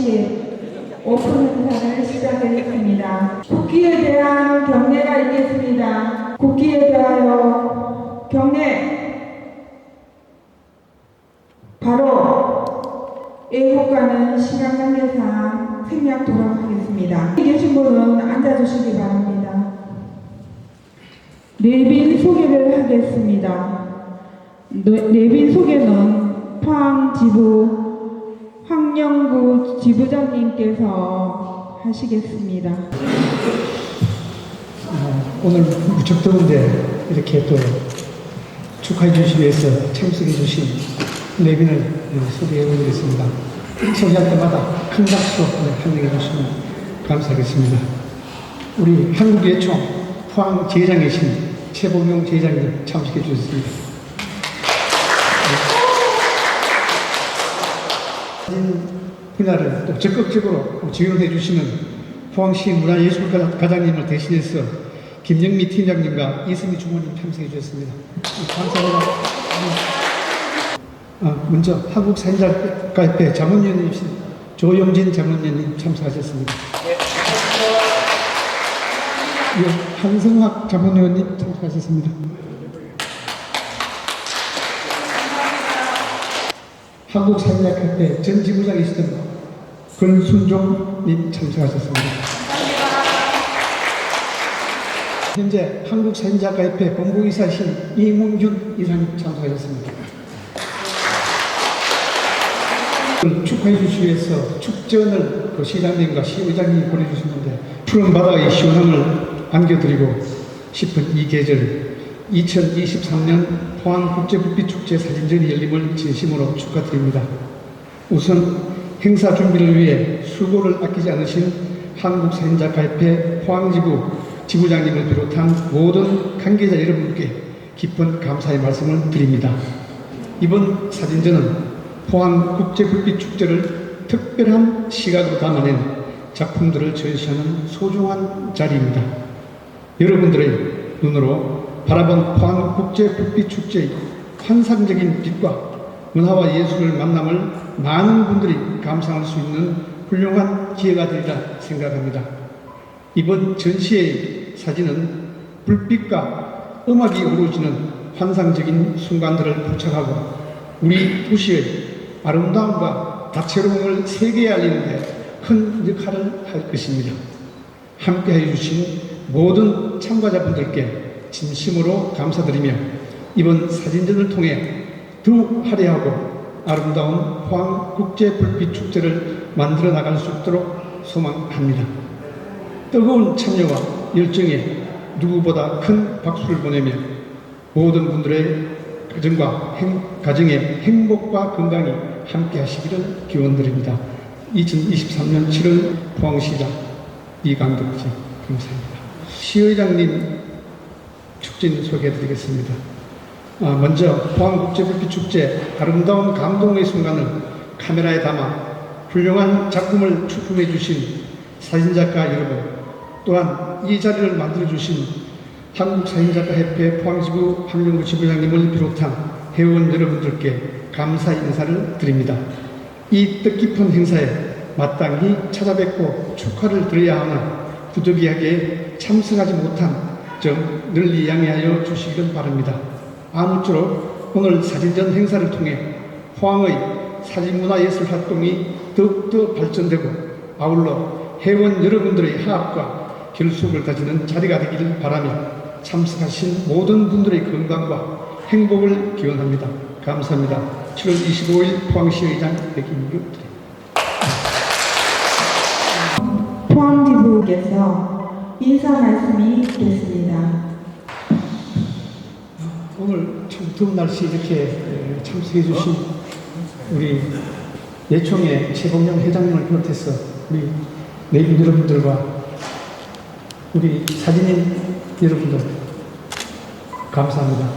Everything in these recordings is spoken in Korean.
10시 오픈 행사를 시작하겠습니다. 국기에 대한 경례가 있겠습니다. 국기에 대하여 경례 바로 애국가는 시간 관계상 생략토록 하겠습니다. 여기 계신 분은 앉아주시기 바랍니다. 내빈 소개를 하겠습니다. 네- 내빈 소개는 포항 지부 황영구 지부장님께서 하시겠습니다. 어, 오늘 무척 더운데 이렇게 또 축하해 주시기 위해서 참석해 주신 내빈을 네, 소개해 드리겠습니다. 소개할 때마다 큰 박수 네, 환영해 주시면 감사하겠습니다. 우리 한국예총 포항 제장이신 최봉용 제장님 참석해 주셨습니다. 분야를 또 적극적으로 지원해 주시는 포항시 문화예술가장님을 대신해서 김영미 팀장님과 이승미 주무님 참석해 주셨습니다. 감사합니다. 아, 먼저 한국사인작가협회 자문위원님이신 조용진 자문위원님 참석하셨습니다. 예, 한성학 자문위원님 참석하셨습니다. 한국사인작협회 전 지부장이시던 권순종님 참석하셨습니다. 현재 한국사인작가협회 본부이사신 이문균 이사님 참석하셨습니다. 축하해 주시기 위해서 축전을 그 시장님과 시의장님이 보내주셨는데 푸른 바다의 시원함을 안겨드리고 싶은 이 계절 2023년 포항국제불빛축제 사진전이 열림을 진심으로 축하드립니다. 우선 행사 준비를 위해 수고를 아끼지 않으신 한국사인작가협회 포항지부 지부장님을 비롯한 모든 관계자 여러분께 깊은 감사의 말씀을 드립니다. 이번 사진전은 포항국제불빛축제를 특별한 시각으로 담아낸 작품들을 전시하는 소중한 자리입니다. 여러분들의 눈으로 바라본 포항국제불빛축제의 환상적인 빛과 문화와 예술을 만남을 많은 분들이 감상할 수 있는 훌륭한 기회가 되리라 생각합니다. 이번 전시의 사진은 불빛과 음악이 어우러지는 환상적인 순간들을 포착하고 우리 도시의 아름다움과 다채로움을 세계에 알리는데 큰 역할을 할 것입니다. 함께 해주신 모든 참가자분들께 진심으로 감사드리며 이번 사진전을 통해 더욱 화려하고 아름다운 포항 국제 불빛 축제를 만들어 나갈 수 있도록 소망합니다. 뜨거운 참여와 열정에 누구보다 큰 박수를 보내며 모든 분들의 가정과 행, 가정의 행복과 건강이 함께 하시기를 기원드립니다. 2023년 7월 포항시장 이강덕지 감사합니다. 시의장님 축진 소개해 드리겠습니다. 아, 먼저 포항국제불빛축제 아름다운 감동의 순간을 카메라에 담아 훌륭한 작품을 출품해 주신 사진작가 여러분 또한 이 자리를 만들어 주신 한국사진작가협회 포항지부 황영구 지부장님을 비롯한 회원 여러분들께 감사 인사를 드립니다. 이 뜻깊은 행사에 마땅히 찾아뵙고 축하를 드려야 하나 부득이하게 참석하지 못한 점 널리 양해하여 주시길 바랍니다. 아무쪼록 오늘 사진전 행사를 통해 포항의 사진문화예술 활동이 더욱더 발전되고 아울러 회원 여러분들의 화합과 결속을 다지는 자리가 되기를 바라며 참석하신 모든 분들의 건강과 행복을 기원합니다. 감사합니다. 7월 25일 포항시의장 백인규 포항지부께서 인사 말씀이 있겠습니다. 오늘 참 더운 날씨 이렇게 참석해 주신 우리 예총의 최봉영 회장님을 비롯해서 우리 내빈 여러분들과 우리 사진인 여러분들 감사합니다.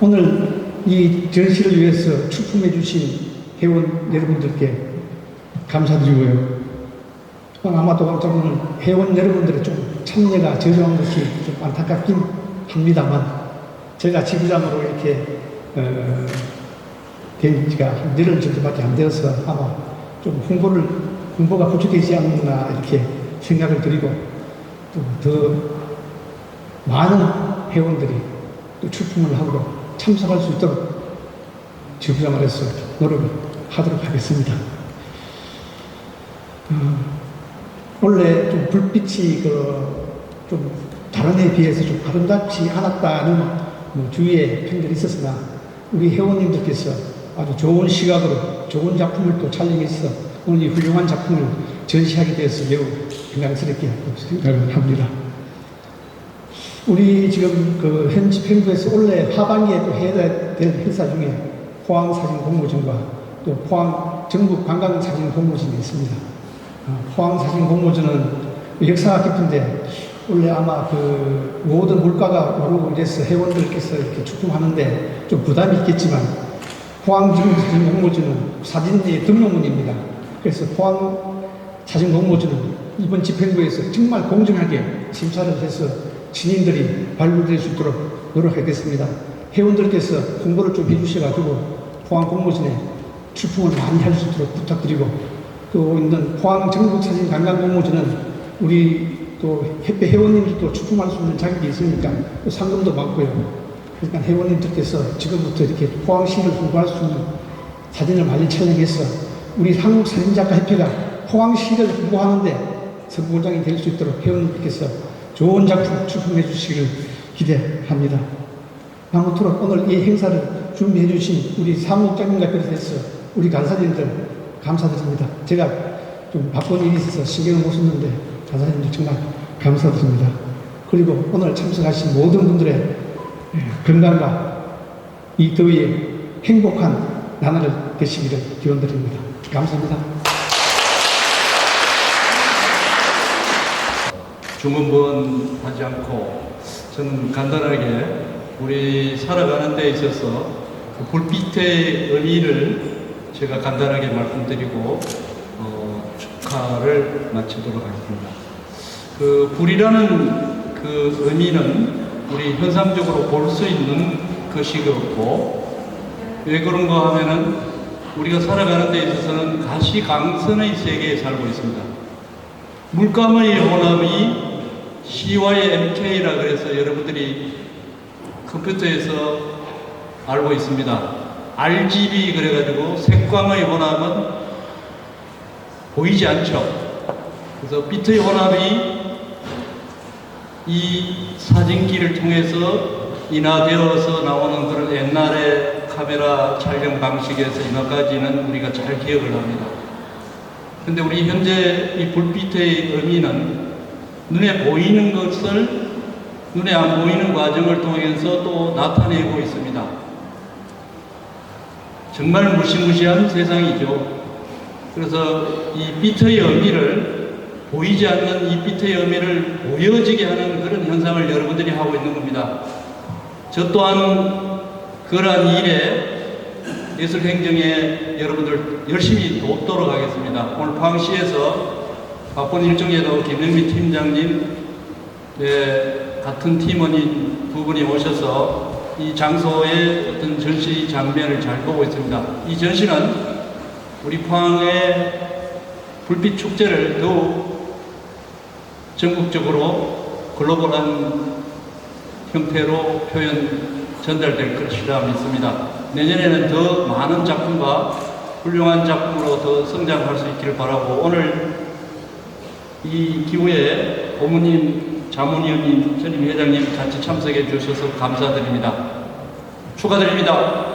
오늘 이 전시를 위해서 출품해 주신 회원 여러분들께 감사드리고요. 아마도 오늘 회원 여러분들의 좀 참여가 저조한 것이 좀 안타깝긴 합니다만 제가 지부장으로 이렇게 어, 된 지가 한 열흘 정도밖에 안 되어서 아마 좀 홍보를, 홍보가 부족되지 않나 이렇게 생각을 드리고 또 더 많은 회원들이 또 출품을 하고 참석할 수 있도록 지부장으로서 노력을 하도록 하겠습니다. 어, 원래 좀 불빛이 그좀 다른 해에 비해서 좀 아름답지 않았다는 뭐 주위에 평들이 있었으나 우리 회원님들께서 아주 좋은 시각으로 좋은 작품을 또 촬영해서 오늘 이 훌륭한 작품을 전시하게 되어서 매우 영광스럽게 생각을 합니다. 우리 지금 그 현지 펜부에서 원래 하반기에 또 해야 될 행사 중에 포항 사진 공모전과 또 포항 전국 관광 사진 공모전이 있습니다. 어, 포항 사진 공모전은 역사가 깊은데 원래 아마 그 모든 물가가 오르고 이래서 회원들께서 이렇게 출품하는데 좀 부담이 있겠지만 포항 지금 사진 공모전은 사진의 등록문입니다. 그래서 포항 사진 공모전은 이번 집행부에서 정말 공정하게 심사를 해서 신인들이 발굴될 수 있도록 노력하겠습니다. 회원들께서 홍보를 좀 해주셔가지고 포항 공모전에 출품을 많이 할 수 있도록 부탁드리고 또 있는 포항 전국 사진 관광 공모전은 우리 또 회원님들도 출품할 수 있는 자격이 있으니까 또 상금도 받고요. 그러니까 회원님들께서 지금부터 이렇게 포항시를 홍보할 수 있는 사진을 많이 촬영해서 우리 한국 사진작가 협회가 포항시를 홍보하는데 성공장이 될 수 있도록 회원님께서 좋은 작품 출품해 주시기를 기대합니다. 아무쪼록 오늘 이 행사를 준비해 주신 우리 사무국장님과 비롯해서 우리 간사님들 감사드립니다. 제가 좀 바쁜 일이 있어서 신경을 못 썼는데 간사님들 정말 감사드립니다. 그리고 오늘 참석하신 모든 분들의 예, 건강과 이 더위에 행복한 나날을 되시기를 기원드립니다. 감사합니다. 중원번 하지 않고 저는 간단하게 우리 살아가는 데 있어서 그 불빛의 의미를 제가 간단하게 말씀드리고 어, 축하를 마치도록 하겠습니다. 그 불이라는 그 의미는 우리 현상적으로 볼 수 있는 것이었고 왜 그런가 하면은 우리가 살아가는 데 있어서는 가시광선의 세계에 살고 있습니다. 물감의 혼합이 CY MK라 그래서 여러분들이 컴퓨터에서 알고 있습니다. RGB 그래가지고 색광의 혼합은 보이지 않죠. 그래서 비트의 혼합이 이 사진기를 통해서 인화되어서 나오는 그런 옛날의 카메라 촬영 방식에서 이만까지는 우리가 잘 기억을 합니다. 근데 우리 현재 이 불빛의 의미는 눈에 보이는 것을 눈에 안 보이는 과정을 통해서 또 나타내고 있습니다. 정말 무시무시한 세상이죠. 그래서 이 빛의 의미를 보이지 않는 이 빛의 의미를 보여지게 하는 그런 현상을 여러분들이 하고 있는 겁니다. 저 또한 그러한 일에 예술 행정에 여러분들 열심히 돕도록 하겠습니다. 오늘 포항시에서 바쁜 일정에도 김영미 팀장님, 네, 같은 팀원인 두 분이 오셔서 이 장소의 어떤 전시 장면을 잘 보고 있습니다. 이 전시는 우리 포항의 불빛 축제를 더욱 전국적으로 글로벌한 형태로 표현 전달될 것이라 믿습니다. 내년에는 더 많은 작품과 훌륭한 작품으로 더 성장할 수 있기를 바라고 오늘 이 기후에 고모님, 자문위원님, 전임 회장님 같이 참석해 주셔서 감사드립니다. 축하드립니다.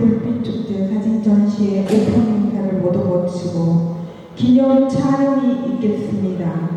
불빛 축제 사진 전시회 오픈 행사를 모두 마치고 기념 촬영이 있겠습니다.